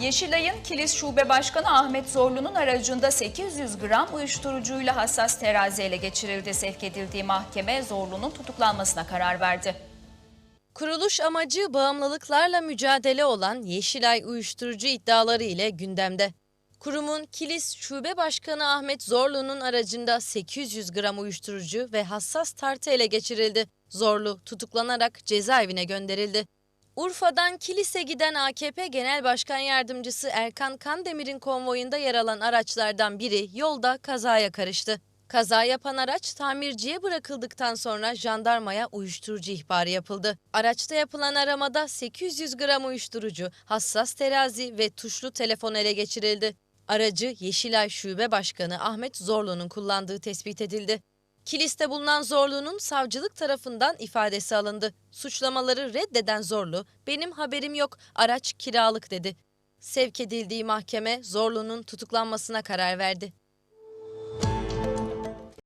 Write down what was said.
Yeşilay'ın Kilis Şube Başkanı Ahmet Zorlu'nun aracında 800 gram uyuşturucuyla hassas terazi ele geçirildi. Sevk edildiği mahkeme Zorlu'nun tutuklanmasına karar verdi. Kuruluş amacı bağımlılıklarla mücadele olan Yeşilay uyuşturucu iddiaları ile gündemde. Kurumun Kilis Şube Başkanı Ahmet Zorlu'nun aracında 800 gram uyuşturucu ve hassas tartı ele geçirildi. Zorlu tutuklanarak cezaevine gönderildi. Urfa'dan Kilis'e giden AKP Genel Başkan Yardımcısı Erkan Kandemir'in konvoyunda yer alan araçlardan biri yolda kazaya karıştı. Kaza yapan araç tamirciye bırakıldıktan sonra jandarmaya uyuşturucu ihbarı yapıldı. Araçta yapılan aramada 800 gram uyuşturucu, hassas terazi ve tuşlu telefon ele geçirildi. Aracı Yeşilay Şube Başkanı Ahmet Zorlu'nun kullandığı tespit edildi. Kilis'te bulunan Zorlu'nun savcılık tarafından ifadesi alındı. Suçlamaları reddeden Zorlu, benim haberim yok, araç kiralık dedi. Sevk edildiği mahkeme Zorlu'nun tutuklanmasına karar verdi.